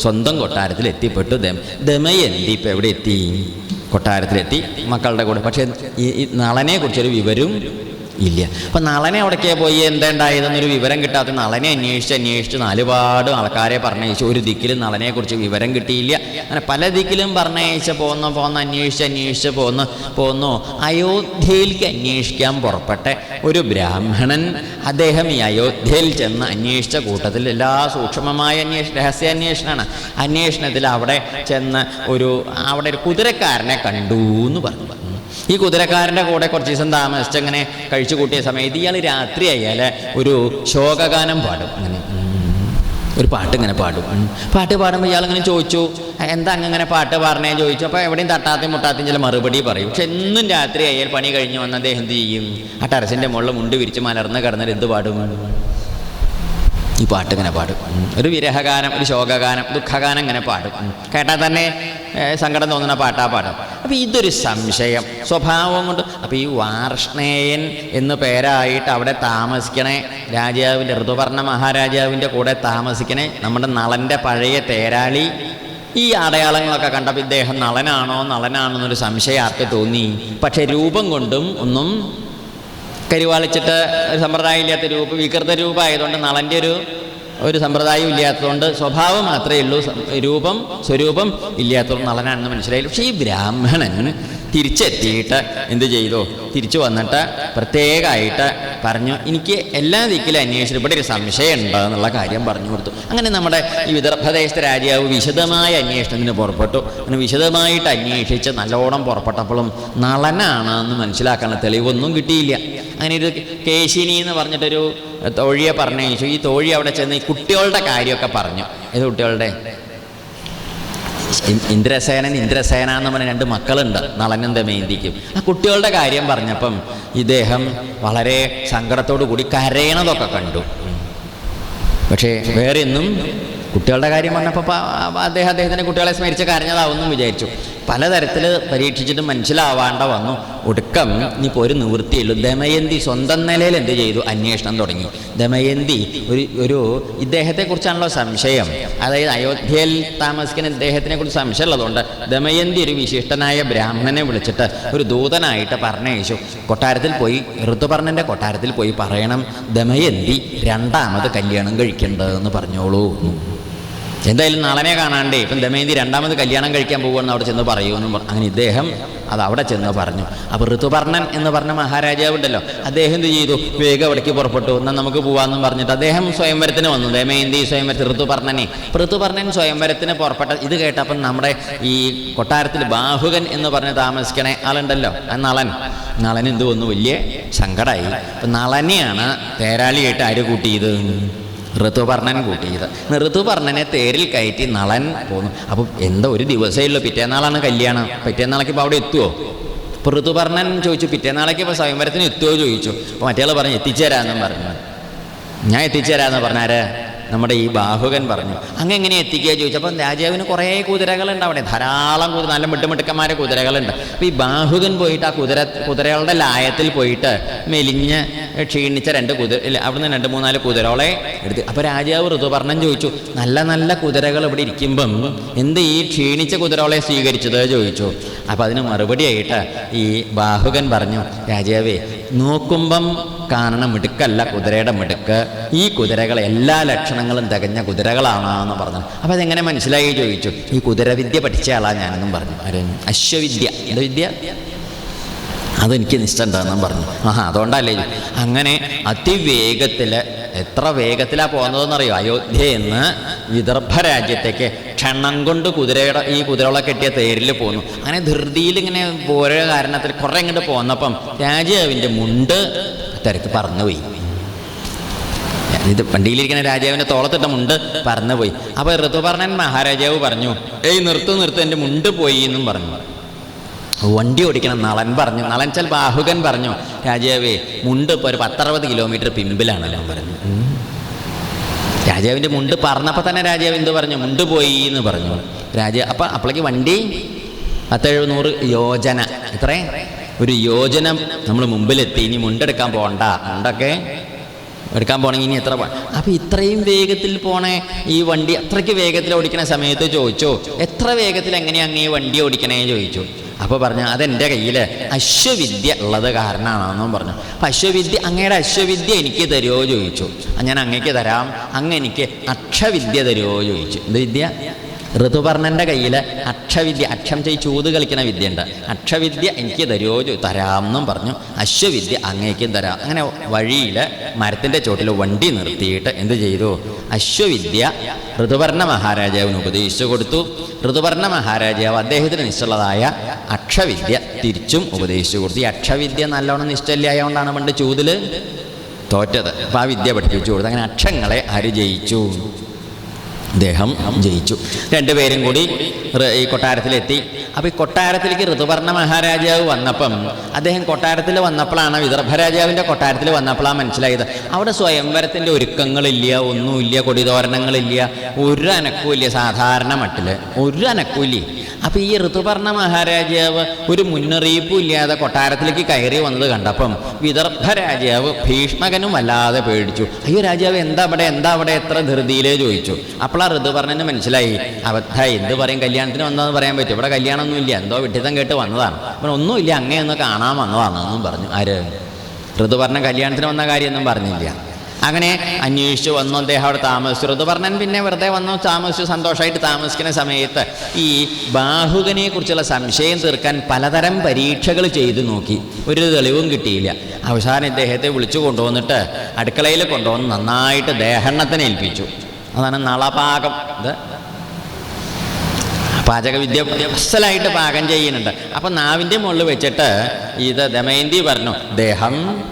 സ്വന്തം കൊട്ടാരത്തിൽ എത്തിപ്പെട്ടു ദം ദമയന്തി ഇപ്പം എവിടെ എത്തി കൊട്ടാരത്തിലെത്തി. മക്കളുടെ കൂടെ. പക്ഷേ ഈ ഈ നളനെ കുറിച്ചൊരു വിവരം ഇല്ല. അപ്പം നളനെ അവിടേക്ക് പോയി? എന്താ ഉണ്ടായതെന്നൊരു വിവരം കിട്ടാത്ത നളനെ അന്വേഷിച്ച് അന്വേഷിച്ച് നാലുപാട് ആൾക്കാരെ പറഞ്ഞയച്ചു. ഒരു ദിക്കിലും നളനെക്കുറിച്ച് വിവരം കിട്ടിയില്ല. അങ്ങനെ പല ദിക്കിലും പറഞ്ഞയച്ച് പോന്നു പോന്ന് അന്വേഷിച്ച് അന്വേഷിച്ച് പോന്നു പോന്നു. അയോധ്യയിലേക്ക് അന്വേഷിക്കാൻ പുറപ്പെട്ട ഒരു ബ്രാഹ്മണൻ അദ്ദേഹം ഈ അയോധ്യയിൽ ചെന്ന് അന്വേഷിച്ച കൂട്ടത്തിൽ എല്ലാ സൂക്ഷ്മമായ അന്വേഷ രഹസ്യാന്വേഷണമാണ് അന്വേഷണത്തിൽ അവിടെ ചെന്ന് ഒരു അവിടെ ഒരു കുതിരക്കാരനെ കണ്ടു എന്ന് പറഞ്ഞു. ഈ കുതിരക്കാരന്റെ കൂടെ കുറച്ച് ദിവസം താമസിച്ചങ്ങനെ കഴിച്ചു കൂട്ടിയ സമയത്ത് ഇയാൾ രാത്രി രാത്രിയായാൽ ഒരു ശോകഗാനം പാടും. അങ്ങനെ ഒരു പാട്ട് ഇങ്ങനെ പാടും. പാട്ട് പാടുമ്പോൾ ഇയാൾ ഇങ്ങനെ ചോദിച്ചു എന്താ അങ്ങനെ പാട്ട് പാടണേ? ചോദിച്ചു. അപ്പോൾ എവിടെയും തട്ടാത്തയും മുട്ടാത്തയും ചില മറുപടി പറയും. പക്ഷെ എന്നും രാത്രി അയ്യാൽ പണി കഴിഞ്ഞ് വന്ന് അദ്ദേഹം എന്ത് ചെയ്യും? ആ ടെറസിന്റെ മുകളിൽ മുണ്ട് വിരിച്ച് മലർന്ന് കിടന്നിട്ട് എന്ത് പാടും? ഈ പാട്ട് ഇങ്ങനെ പാടും ഒരു വിരഹഗാനം ഒരു ശോകഗാനം ദുഃഖഗാനം ഇങ്ങനെ പാടും. കേട്ടാൽ തന്നെ സങ്കടം തോന്നുന്ന പാട്ടാ പാടും അപ്പോൾ ഇതൊരു സംശയം. സ്വഭാവം കൊണ്ട് അപ്പോൾ ഈ വാർഷ്ണേയൻ എന്ന് പേരായിട്ട് അവിടെ താമസിക്കണേ രാജാവിന്റെ ഋതുപർണ മഹാരാജാവിന്റെ കൂടെ താമസിക്കണേ നമ്മുടെ നളന്റെ പഴയ തേരാളി. ഈ അടയാളങ്ങളൊക്കെ കണ്ടപ്പോൾ ഇദ്ദേഹം നളനാണോ നളനാണോ എന്നൊരു സംശയം ആർക്ക് തോന്നി. പക്ഷേ രൂപം കൊണ്ടും ഒന്നും കരിവാളിച്ചിട്ട് ഒരു സമ്പ്രദായം ഇല്ലാത്ത രൂപ വികൃത രൂപമായതുകൊണ്ട് നളന്റെ ഒരു ഒരു സമ്പ്രദായം ഇല്ലാത്തതുകൊണ്ട് സ്വഭാവം മാത്രമേ ഉള്ളൂ. രൂപം സ്വരൂപം ഇല്ലാത്തതുകൊണ്ട് നളനാണെന്ന് മനസ്സിലായി പക്ഷേ ഈ ബ്രാഹ്മണൻ തിരിച്ചെത്തിയിട്ട് എന്ത് ചെയ്തു? തിരിച്ചു വന്നിട്ട് പ്രത്യേകമായിട്ട് പറഞ്ഞു എനിക്ക് എല്ലാ ദിക്കിലും അന്വേഷിച്ചു ഇവിടെ ഒരു സംശയം ഉണ്ട് എന്നുള്ള കാര്യം പറഞ്ഞു കൊടുത്തു. അങ്ങനെ നമ്മുടെ ഈ വിദർഭദേശത്തെ രാജാവ് വിശദമായ അന്വേഷണത്തിന് പുറപ്പെട്ടു. അങ്ങനെ വിശദമായിട്ട് അന്വേഷിച്ച് നല്ലോണം പുറപ്പെട്ടപ്പോഴും നളനാണ് എന്ന് മനസ്സിലാക്കാനുള്ള തെളിവൊന്നും കിട്ടിയില്ല. അങ്ങനെ ഒരു കേശിനി എന്ന് പറഞ്ഞിട്ടൊരു തോഴിയെ പറഞ്ഞു ഈ തോഴി അവിടെ ചെന്ന് ഈ കുട്ടികളുടെ കാര്യമൊക്കെ പറഞ്ഞു. ഏത് കുട്ടികളുടെ? ഇന്ദ്രസേനൻ ഇന്ദ്രസേന എന്ന് പറഞ്ഞ രണ്ട് മക്കളുണ്ട്. നളനും ദമയന്തിക്കും. ആ കുട്ടികളുടെ കാര്യം പറഞ്ഞപ്പം ഇദ്ദേഹം വളരെ സങ്കടത്തോടു കൂടി കരയണതൊക്കെ കണ്ടു. പക്ഷേ വേറെ ഒന്നും കുട്ടികളുടെ കാര്യം പറഞ്ഞപ്പോൾ അദ്ദേഹം അദ്ദേഹത്തിന്റെ കുട്ടികളെ സ്മരിച്ച് കരഞ്ഞതാവുന്നു വിചാരിച്ചു. പലതരത്തിൽ പരീക്ഷിച്ചിട്ട് മനസ്സിലാവാണ്ട വന്നു. ഒടുക്കം ഇനിയിപ്പോൾ ഒരു നിവൃത്തിയുള്ളൂ ദമയന്തി സ്വന്തം നിലയിൽ എന്ത് ചെയ്തു? അന്വേഷണം തുടങ്ങി. ദമയന്തി ഒരു ഒരു ഇദ്ദേഹത്തെക്കുറിച്ചാണല്ലോ സംശയം. അതായത് അയോധ്യയിൽ താമസിക്കുന്ന ഇദ്ദേഹത്തിനെ കുറിച്ച് സംശയമുള്ളതുകൊണ്ട് ദമയന്തി ഒരു വിശിഷ്ടനായ ബ്രാഹ്മണനെ വിളിച്ചിട്ട് ഒരു ദൂതനായിട്ട് പറഞ്ഞയച്ചു. കൊട്ടാരത്തിൽ പോയി ഋതുപർണന്റെ കൊട്ടാരത്തിൽ പോയി പറയണം. ദമയന്തി രണ്ടാമത് കല്യാണം കഴിക്കേണ്ടതെന്ന് പറഞ്ഞോളൂ എന്തായാലും നളനെ കാണാണ്ടേ ഇപ്പം ദമയന്തി രണ്ടാമത് കല്യാണം കഴിക്കാൻ പോകുമെന്ന് അവിടെ ചെന്ന് പറയുമെന്നും അങ്ങനെ ഇദ്ദേഹം അത് അവിടെ ചെന്ന് പറഞ്ഞു. അപ്പോൾ ഋതുപർണൻ എന്ന് പറഞ്ഞ മഹാരാജാവ് ഉണ്ടല്ലോ അദ്ദേഹം എന്ത് ചെയ്തു? വേഗം അവിടേക്ക് പുറപ്പെട്ടു. എന്നാൽ നമുക്ക് പോവാമെന്നും പറഞ്ഞിട്ട് അദ്ദേഹം സ്വയംവരത്തിന് വന്നു. ദമയന്തി സ്വയംവരത്തിൽ ഋതുപർണനെ. ഋതുപർണൻ സ്വയംവരത്തിന് പുറപ്പെട്ട ഇത് കേട്ടപ്പം നമ്മുടെ ഈ കൊട്ടാരത്തിൽ ബാഹുകൻ എന്ന് പറഞ്ഞ് താമസിക്കണ ആളുണ്ടല്ലോ ആ നളൻ. നളൻ എന്ത് വന്നു വലിയ സങ്കടമായി അപ്പം നളനെയാണ് തേരാളിയായിട്ട് ആര് കൂട്ടിയത്? ഋതുപർണൻ കൂട്ടിയത്. ഋതുപർണനെ തേരിൽ കയറ്റി നളൻ പോന്നു. അപ്പം എന്താ ഒരു ദിവസമേ ഉള്ളൂ പിറ്റേന്നാളാണ് കല്യാണം. പിറ്റേന്നാളേക്ക് ഇപ്പോൾ അവിടെ എത്തുമോ അപ്പോൾ ഋതുപർണൻ ചോദിച്ചു പിറ്റേന്നാളേക്ക് ഇപ്പോൾ സ്വയംവരത്തിന് എത്തുമോ ചോദിച്ചു. അപ്പോൾ മറ്റേ പറഞ്ഞു എത്തിച്ചേരാമെന്നും പറഞ്ഞു. ഞാൻ എത്തിച്ചേരാമെന്ന് പറഞ്ഞാര് നമ്മുടെ ഈ ബാഹുകൻ പറഞ്ഞു അങ്ങ് എങ്ങനെ എത്തിക്കുക? ചോദിച്ചപ്പോൾ രാജാവിന് കുറേ കുതിരകളുണ്ട് അവിടെ. ധാരാളം കുതിര നല്ല മിട്ടുമിട്ടുക്കന്മാരെ കുതിരകളുണ്ട്. അപ്പോൾ ഈ ബാഹുകൻ പോയിട്ട് ആ കുതിര കുതിരകളുടെ ലായത്തിൽ പോയിട്ട് മെലിഞ്ഞ് ക്ഷീണിച്ച രണ്ട് കുതിര അവിടുന്ന് രണ്ട് മൂന്നാൽ കുതിരകളെ എടുത്ത്. അപ്പോൾ രാജാവ് ഋതുപർണം ചോദിച്ചു നല്ല നല്ല കുതിരകൾ ഇവിടെ ഇരിക്കുമ്പം എന്ത് ഈ ക്ഷീണിച്ച കുതിരകളെ സ്വീകരിച്ചത്? ചോദിച്ചു. അപ്പോൾ അതിന് മറുപടിയായിട്ട് ഈ ബാഹുകൻ പറഞ്ഞു രാജാവേ നോക്കുമ്പം കാണണ മിടുക്കല്ല കുതിരയുടെ മിടുക്ക്. ഈ കുതിരകൾ എല്ലാ ലക്ഷണങ്ങളും തികഞ്ഞ കുതിരകളാണ് എന്ന് പറഞ്ഞു. അപ്പോൾ അതെങ്ങനെ മനസ്സിലായി ചോദിച്ചു? ഈ കുതിരവിദ്യ പഠിച്ച ആളാണ് ഞാനെന്നും പറഞ്ഞു. ആര്? അശ്വവിദ്യ. എന്താ വിദ്യ? അതെനിക്ക് നിശ്ചയുണ്ടെന്നും പറഞ്ഞു. ആഹാ അതുകൊണ്ടല്ലേ. അങ്ങനെ അതിവേഗത്തിൽ എത്ര വേഗത്തിലാണ് പോകുന്നതെന്നറിയോ? അയോധ്യയിൽ നിന്ന് വിദർഭ രാജ്യത്തേക്ക് ക്ഷണം കൊണ്ട് കുതിരയുടെ ഈ കുതിരകളെ കെട്ടിയ തേരിൽ പോന്നു. അങ്ങനെ ധൃതിയിൽ ഇങ്ങനെ ഓരോ കാരണത്തിൽ കുറേ ഇങ്ങോട്ട് പോന്നപ്പം രാജാവിന്റെ മുണ്ട് തിരക്ക് പറന്നുപോയി. ഇത് വണ്ടിയിലിരിക്കുന്ന രാജാവിന്റെ തോളത്തിട്ട മുണ്ട് പറന്നുപോയി. അപ്പോൾ ഋതുപർണൻ മഹാരാജാവ് പറഞ്ഞു ഏയ് നിർത്തു നിർത്തു എന്റെ മുണ്ട് പോയി എന്നും പറഞ്ഞു. വണ്ടി ഓടിക്കണം. നളൻ പറഞ്ഞു. നളൻ ചൽ ബാഹുകൻ പറഞ്ഞു രാജാവേ മുണ്ട് ഇപ്പോൾ ഒരു പത്തറുപത് കിലോമീറ്റർ പിമ്പിലാണ് ഞാൻ പറഞ്ഞു. രാജാവിന്റെ മുണ്ട് പറഞ്ഞപ്പോൾ തന്നെ രാജാവ് എന്ത് പറഞ്ഞു? മുണ്ട് പോയി എന്ന് പറഞ്ഞു. രാജ അപ്പം അപ്പോഴേക്ക് വണ്ടി പത്തെഴുന്നൂറ് യോജന. എത്രേ? ഒരു യോജന നമ്മൾ മുമ്പിലെത്തി. ഇനി മുണ്ടെടുക്കാൻ പോകണ്ട മുണ്ടൊക്കെ എടുക്കാൻ പോകണമെങ്കിൽ ഇനി എത്ര അപ്പം ഇത്രയും വേഗത്തിൽ പോണേ ഈ വണ്ടി അത്രയ്ക്ക് വേഗത്തിൽ ഓടിക്കണ സമയത്ത് ചോദിച്ചോ എത്ര വേഗത്തിൽ എങ്ങനെയാണ് അങ്ങ് ഈ വണ്ടി ഓടിക്കണേ? ചോദിച്ചു. അപ്പോൾ പറഞ്ഞു അതെന്റെ കയ്യിൽ അശ്വവിദ്യ ഉള്ളത് കാരണമാണെന്നും പറഞ്ഞു. അപ്പം അശ്വവിദ്യ അങ്ങയുടെ അശ്വവിദ്യ എനിക്ക് തരുമോ ചോദിച്ചു. ഞാൻ അങ്ങേക്ക് തരാം അങ്ങ് എനിക്ക് അക്ഷവിദ്യ തരുമോ ചോദിച്ചു. എന്ത് വിദ്യ? ഋതുപർണന്റെ കയ്യിൽ അക്ഷവിദ്യ അക്ഷം ചെയ് ചൂത് കളിക്കുന്ന വിദ്യയുണ്ട്. അക്ഷവിദ്യ എനിക്ക് തരുമോ തരാമെന്നും പറഞ്ഞു. അശ്വവിദ്യ അങ്ങേക്കും തരാം. അങ്ങനെ വഴിയിൽ മരത്തിന്റെ ചോട്ടിൽ വണ്ടി നിർത്തിയിട്ട് എന്ത് ചെയ്തു? അശ്വവിദ്യ ഋതുപർണ മഹാരാജാവിന് ഉപദേശിച്ചു കൊടുത്തു. ഋതുപർണ മഹാരാജാവ് അദ്ദേഹത്തിന് നിശ്ചലതായ അക്ഷവിദ്യ തിരിച്ചും ഉപദേശിച്ചു കൊടുത്തു. ഈ അക്ഷവിദ്യ നല്ലോണം കൊണ്ടാണ് പണ്ട് ചൂതിൽ തോറ്റത്. അപ്പോൾ ആ വിദ്യ പഠിപ്പിച്ചു കൊടുത്തു. അങ്ങനെ അക്ഷങ്ങളെ ആര് ജയിച്ചു. അദ്ദേഹം ജയിച്ചു. രണ്ടുപേരും കൂടി ഈ കൊട്ടാരത്തിലെത്തി. അപ്പോൾ ഈ കൊട്ടാരത്തിലേക്ക് ഋതുപർണ മഹാരാജാവ് വന്നപ്പം അദ്ദേഹം കൊട്ടാരത്തിൽ വന്നപ്പോഴാണ് വിദർഭരാജാവിന്റെ കൊട്ടാരത്തിൽ വന്നപ്പോഴാണ് മനസ്സിലായത്. അവിടെ സ്വയംവരത്തിന്റെ ഒരുക്കങ്ങളില്ല ഒന്നുമില്ല കൊടിതോരണങ്ങളില്ല ഒരു അനക്കുമില്ല സാധാരണ മട്ടിൽ ഒരു അനക്കുമില്ല അപ്പോൾ ഈ ഋതുപർണ മഹാരാജാവ് ഒരു മുന്നറിയിപ്പും ഇല്ലാതെ കൊട്ടാരത്തിലേക്ക് കയറി വന്നത് കണ്ടപ്പം വിദർഭ രാജാവ് ഭീഷ്മകനും വല്ലാതെ പേടിച്ചു. അയ്യോ രാജാവ് എന്താ അവിടെ? എന്താ അവിടെ? എത്ര ധൃതിയിലേ ചോദിച്ചു. അപ്പോഴാ ഋതുപർണന് മനസ്സിലായി. അബദ്ധ എന്ത് പറയും? കല്യാണത്തിന് വന്നതെന്ന് പറയാൻ പറ്റും. ഇവിടെ കല്യാണമൊന്നുമില്ല. എന്തോ വിഡിതം കേട്ട് വന്നതാണ്. അപ്പം ഒന്നുമില്ല അങ്ങേ ഒന്ന് കാണാൻ വന്നതാണെന്നും പറഞ്ഞു. ആര്? ഋതുപർണ കല്യാണത്തിന് വന്ന കാര്യമൊന്നും പറഞ്ഞില്ല. അങ്ങനെ അന്വേഷിച്ചു വന്നു. അദ്ദേഹം അവിടെ താമസിച്ചു. ഋതുപർണൻ പിന്നെ വെറുതെ വന്നു. താമസിച്ചു. സന്തോഷമായിട്ട് താമസിക്കുന്ന സമയത്ത് ഈ ബാഹുകനെ കുറിച്ചുള്ള സംശയം തീർക്കാൻ പലതരം പരീക്ഷകൾ ചെയ്തു നോക്കി. ഒരു തെളിവും കിട്ടിയില്ല. അവസാനം ഇദ്ദേഹത്തെ വിളിച്ചു കൊണ്ടുവന്നിട്ട് അടുക്കളയിൽ കൊണ്ടുവന്ന് നന്നായിട്ട് ദേഹണ്ണത്തിന് ഏൽപ്പിച്ചു. അതാണ് നളപാകം. ഇത് പാചകവിദ്യ അസലായിട്ട് പാകം ചെയ്യുന്നുണ്ട്. അപ്പം നാവിന്റെ മുകളിൽ വെച്ചിട്ട് ഇത് ദമയന്തി പറഞ്ഞു. ദേഹം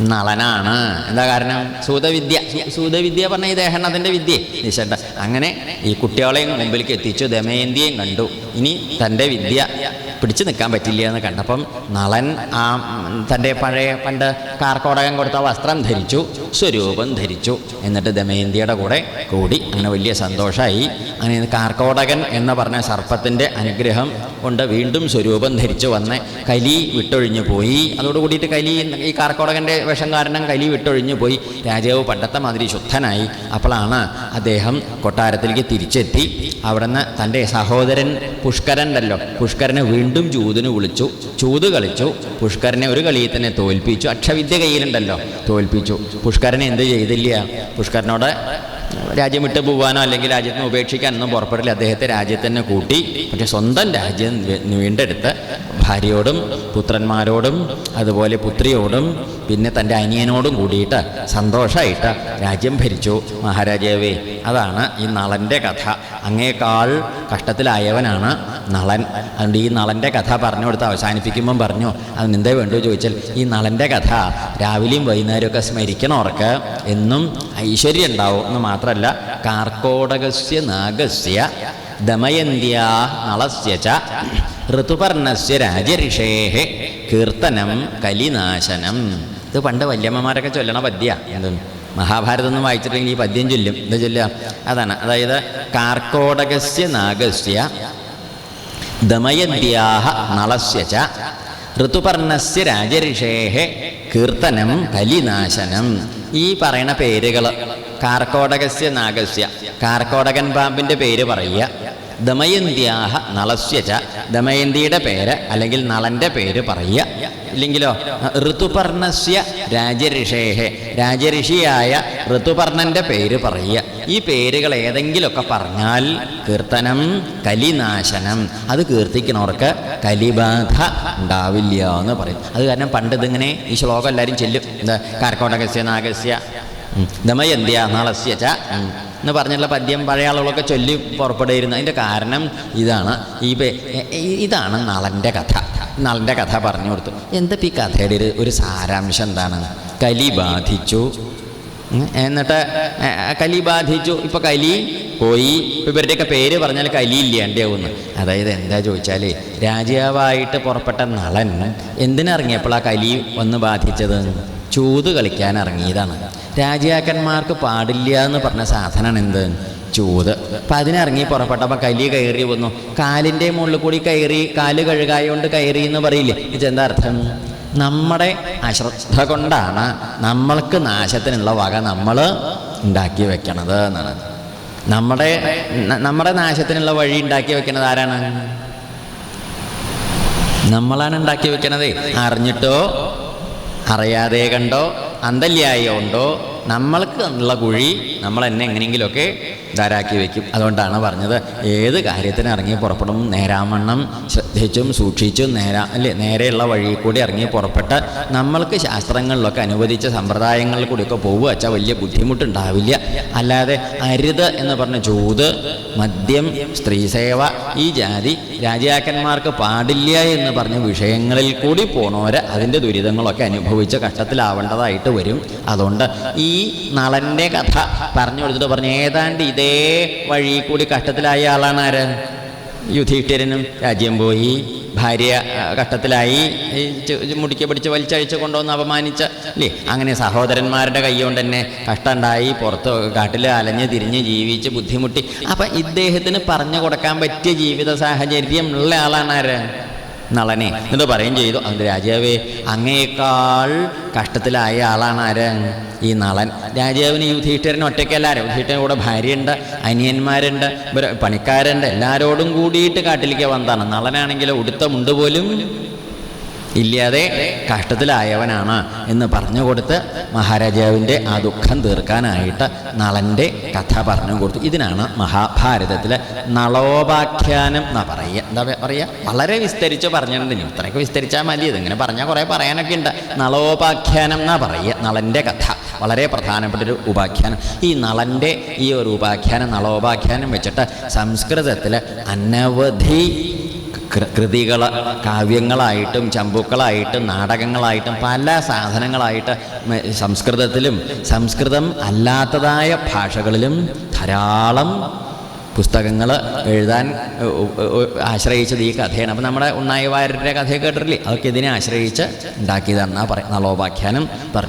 നളനാണ്. എന്താ കാരണം? സൂതവിദ്യ. സൂതവിദ്യ പറഞ്ഞ ഈ ദേഹണ്ണത്തിന്റെ വിദ്യ. നിശണ്ട അങ്ങനെ ഈ കുട്ടികളെയും മുമ്പിലേക്ക് എത്തിച്ചു. ദമയന്തിയും കണ്ടു. ഇനി തന്റെ വിദ്യ പിടിച്ചു നിൽക്കാൻ പറ്റില്ല എന്ന് കണ്ടപ്പം നളൻ ആ തന്റെ പഴയ പണ്ട് കാർക്കോടകം കൊടുത്ത വസ്ത്രം ധരിച്ചു സ്വരൂപം ധരിച്ചു. എന്നിട്ട് ദമയന്തിയുടെ കൂടെ കൂടി അങ്ങനെ വലിയ സന്തോഷമായി അങ്ങനെ കാർക്കോടകൻ എന്ന് പറഞ്ഞ സർപ്പത്തിന്റെ അനുഗ്രഹം കൊണ്ട് വീണ്ടും സ്വരൂപം ധരിച്ചു വന്ന് കലി വിട്ടൊഴിഞ്ഞു പോയി. അതോടുകൂടിയിട്ട് കലി ഈ കാർക്കോടകന്റെ വേഷം കാരണം കലി വിട്ടൊഴിഞ്ഞു പോയി. രാജാവ് പണ്ടത്തെ മാതിരി ശുദ്ധനായി. അപ്പോഴാണ് അദ്ദേഹം കൊട്ടാരത്തിലേക്ക് തിരിച്ചെത്തി. അവിടുന്ന് തന്റെ സഹോദരൻ പുഷ്കരൻണ്ടല്ലോ പുഷ്കരനെ വീണ്ടും ചൂതിന് വിളിച്ചു. ചൂത് കളിച്ചു. പുഷ്കരനെ ഒരു കളിയിൽ തന്നെ തോൽപ്പിച്ചു. അക്ഷവിദ്യ കയ്യിലുണ്ടല്ലോ. തോൽപ്പിച്ചു. പുഷ്കരനെ എന്ത് ചെയ്തില്ല? പുഷ്കരനോട് രാജ്യം വിട്ടു പോകാനോ അല്ലെങ്കിൽ രാജ്യത്തിന് ഉപേക്ഷിക്കാനൊന്നും പുറപ്പെടില്ല. അദ്ദേഹത്തെ രാജ്യത്ത് തന്നെ കൂട്ടി. പക്ഷെ സ്വന്തം രാജ്യം വീണ്ടെടുത്ത് ഭാര്യയോടും പുത്രന്മാരോടും അതുപോലെ പുത്രിയോടും പിന്നെ തന്റെ അനിയനോടും കൂടിയിട്ട് സന്തോഷമായിട്ട് രാജ്യം ഭരിച്ചു. മഹാരാജാവേ അതാണ് ഈ നളന്റെ കഥ. അങ്ങേക്കാൾ കഷ്ടത്തിലായവനാണ് നളൻ. അതുകൊണ്ട് ഈ നളന്റെ കഥ പറഞ്ഞു കൊടുത്ത് അവസാനിപ്പിക്കുമ്പം പറഞ്ഞു അത് നിന്ദ വേണ്ടു? ചോദിച്ചാൽ ഈ നളന്റെ കഥ രാവിലെയും വൈകുന്നേരമൊക്കെ സ്മരിക്കണവർക്ക് എന്നും ഐശ്വര്യം ഉണ്ടാവും എന്ന് മാത്രമല്ല കാർക്കോടകസ്യ നാഗസ്യ ദമയന്ത്യ നളസ്യ ച ഋതുപർണസ്യ രാജഋഷേഹ കീർത്തനം കലിനാശനം. ഇത് പണ്ട് വല്യമ്മമാരൊക്കെ ചൊല്ലണ പദ്യ. എന്തോ മഹാഭാരതം ഒന്നും വായിച്ചിട്ടുണ്ടെങ്കിൽ ഈ പദ്യം ചൊല്ലും. എന്താ ചൊല്ലുക. അതാണ്. അതായത് കാർക്കോടകസ്യ നാഗസ്യ ദമയന്ത്യാഹ നളസ്യ ച ഋതുപർണസ്യ രാജഋഷേഹ കീർത്തനം കലിനാശനം. ഈ പറയണ പേരുകൾ കാർക്കോടകസ്യ നാഗസ്യ. കാർക്കോടകൻ പാമ്പിന്റെ പേര് പറയുക. ദമയന്ത്യാഹ നളസ്യ ച. ദമയന്തിയുടെ പേര് അല്ലെങ്കിൽ നളന്റെ പേര് പറയുക. ഇല്ലെങ്കിലോ ഋതുപർണസ്യ രാജഋഷേഹെ. രാജഋഷിയായ ഋതുപർണന്റെ പേര് പറയുക. ഈ പേരുകൾ ഏതെങ്കിലുമൊക്കെ പറഞ്ഞാൽ കീർത്തനം കലിനാശനം. അത് കീർത്തിക്കുന്നവർക്ക് കലിബാധ ഉണ്ടാവില്ല എന്ന് പറയും. അത് കാരണം പണ്ട് ഇതിങ്ങനെ ഈ ശ്ലോകം എല്ലാവരും ചെല്ലും. എന്താ? കാർക്കോടകസ്യ നാഗസ്യ. ദമയന്ത്യ നളസ്യ ച എന്ന് പറഞ്ഞുള്ള പദ്യം പഴയ ആളുകളൊക്കെ ചൊല്ലി പുറപ്പെടുകയായിരുന്നു. അതിന്റെ കാരണം ഇതാണ്. ഈ ഇതാണ് നളന്റെ കഥ. നളന്റെ കഥ പറഞ്ഞു കൊടുത്തു. എന്താ ഈ കഥയുടെ ഒരു ഒരു സാരാംശം എന്താണ്? കലി ബാധിച്ചു. എന്നിട്ട് കലി ബാധിച്ചു. ഇപ്പോൾ കലി പോയി. ഇവരുടെയൊക്കെ പേര് പറഞ്ഞാൽ കലി ഇല്ലാണ്ടാവുന്നു. അതായത് എന്താ ചോദിച്ചാൽ രാജാവായിട്ട് പുറപ്പെട്ട നളൻ എന്തിനിറങ്ങിയപ്പോൾ ആ കലി വന്ന് ബാധിച്ചത്? ചൂത് കളിക്കാൻ ഇറങ്ങിയതാണ്. രാജാക്കന്മാർക്ക് പാടില്ല എന്ന് പറഞ്ഞ സാധനമാണ് എന്ത്? ചൂത്. അപ്പം അതിനിറങ്ങി പുറപ്പെട്ടപ്പോൾ കലി കയറി വന്നു. കാലിന്റെ മുകളിൽ കൂടി കയറി കാൽ കഴുകായോണ്ട് കയറി എന്ന് പറയില്ലേ? ഇതെന്താ അർത്ഥം? നമ്മുടെ അശ്രദ്ധ കൊണ്ടാണ് നമ്മൾക്ക് നാശത്തിനുള്ള വക നമ്മൾ ഉണ്ടാക്കി വെക്കണത് എന്നാണ്. നമ്മുടെ നമ്മുടെ നാശത്തിനുള്ള വഴി ഉണ്ടാക്കി വെക്കണത് ആരാണ്? നമ്മളാണ് ഉണ്ടാക്കി വെക്കണത്. അറിഞ്ഞിട്ടോ? അറിയാതെ കണ്ടോ? അന്തല്യായോ ഉണ്ടോ നമ്മൾക്ക് ഉള്ള കുഴി നമ്മൾ എന്നെ എങ്ങനെയെങ്കിലുമൊക്കെ ധാരാക്കി വെക്കും. അതുകൊണ്ടാണ് പറഞ്ഞത് ഏത് കാര്യത്തിന് ഇറങ്ങി പുറപ്പെടും നേരാമണ്ണം ശ്രദ്ധിച്ചും സൂക്ഷിച്ചും നേരാ അല്ലേ നേരെയുള്ള വഴിയിൽ കൂടി ഇറങ്ങി പുറപ്പെട്ട് നമ്മൾക്ക് ശാസ്ത്രങ്ങളിലൊക്കെ അനുവദിച്ച സമ്പ്രദായങ്ങളിൽ കൂടിയൊക്കെ പോകുക വെച്ചാൽ വലിയ ബുദ്ധിമുട്ടുണ്ടാവില്ല. അല്ലാതെ അരുത് എന്ന് പറഞ്ഞ ചൂത് മദ്യം സ്ത്രീസേവ ഈ ജാതി രാജാക്കന്മാർക്ക് പാടില്ല എന്ന് പറഞ്ഞ വിഷയങ്ങളിൽ കൂടി പോണവരെ അതിന്റെ ദുരിതങ്ങളൊക്കെ അനുഭവിച്ച് കഷ്ടത്തിലാവേണ്ടതായിട്ട് വരും. അതുകൊണ്ട് ഈ നളന്റെ കഥ പറഞ്ഞു കൊടുത്തിട്ട് പറഞ്ഞു ഏതാണ്ട് ഇതേ വഴി കൂടി കഷ്ടത്തിലായ ആളാണ് ആര്? യുധിഷ്ഠിരനും രാജ്യം പോയി. ഭാര്യ ഘട്ടത്തിലായി മുടിക്ക് പിടിച്ച് വലിച്ചഴിച്ച് കൊണ്ടുവന്ന് അപമാനിച്ച അല്ലേ അങ്ങനെ സഹോദരന്മാരുടെ കൈ കൊണ്ട് തന്നെ കഷ്ടമുണ്ടായി പുറത്ത് കാട്ടിൽ അലഞ്ഞ് തിരിഞ്ഞ് ജീവിച്ച് ബുദ്ധിമുട്ടി. അപ്പം ഇദ്ദേഹത്തിന് പറഞ്ഞു കൊടുക്കാൻ പറ്റിയ ജീവിത സാഹചര്യം ഉള്ള ആളാണ് ആര്? നളനെ. എന്ന് പറയുകയും ചെയ്തു. അതിന്റെ രാജാവേ അങ്ങയേക്കാൾ കഷ്ടത്തിലായ ആളാണ് ആര്? ഈ നളൻ. രാജാവിന് യുധിഷ്ഠിരൻ ഒറ്റയ്ക്കല്ല യുധിഷ്ഠിരൻ കൂടെ ഭാര്യയുണ്ട് അനിയന്മാരുണ്ട് പണിക്കാരുണ്ട്. എല്ലാവരോടും കൂടിയിട്ട് കാട്ടിലേക്ക് വന്നതാണ്. നളനാണെങ്കിൽ ഉടുത്ത മുണ്ട് പോലും ഇല്ലാതെ കഷ്ടത്തിലായവനാണ് എന്ന് പറഞ്ഞു കൊടുത്ത് മഹാരാജാവിന്റെ ആ ദുഃഖം തീർക്കാനായിട്ട് നളന്റെ കഥ പറഞ്ഞു കൊടുത്തു. ഇതിനാണ് മഹാഭാരതത്തിലെ നളോപാഖ്യാനം എന്നാ പറയുക. എന്താ പറയുക? വളരെ വിസ്തരിച്ച് പറഞ്ഞിട്ടുണ്ട്. ഇത്രയൊക്കെ വിസ്തരിച്ചാൽ മതി. ഇതിങ്ങനെ പറഞ്ഞാൽ കുറേ പറയാനൊക്കെ ഉണ്ട്. നളോപാഖ്യാനം എന്നാ പറയുക. നളന്റെ കഥ. വളരെ പ്രധാനപ്പെട്ട ഒരു ഉപാഖ്യാനം. ഈ നളന്റെ ഈ ഒരു ഉപാഖ്യാനം നളോപാഖ്യാനം വെച്ചിട്ട് സംസ്കൃതത്തിൽ അനവധി കൃതികൾ കാവ്യങ്ങളായിട്ടും ചമ്പുക്കളായിട്ടും നാടകങ്ങളായിട്ടും പല സാധനങ്ങളായിട്ട് സംസ്കൃതത്തിലും സംസ്കൃതം അല്ലാത്തതായ ഭാഷകളിലും ധാരാളം പുസ്തകങ്ങൾ എഴുതാൻ ആശ്രയിച്ചത് ഈ കഥയാണ്. അപ്പം നമ്മുടെ ഉണ്ണായി വാര്യരുടെ കഥയൊക്കെ കേട്ടിട്ടില്ലേ? അതൊക്കെ ഇതിനെ ആശ്രയിച്ച് ഉണ്ടാക്കിയതാണെന്നാണ് പറ നളോപാഖ്യാനം പറഞ്ഞു.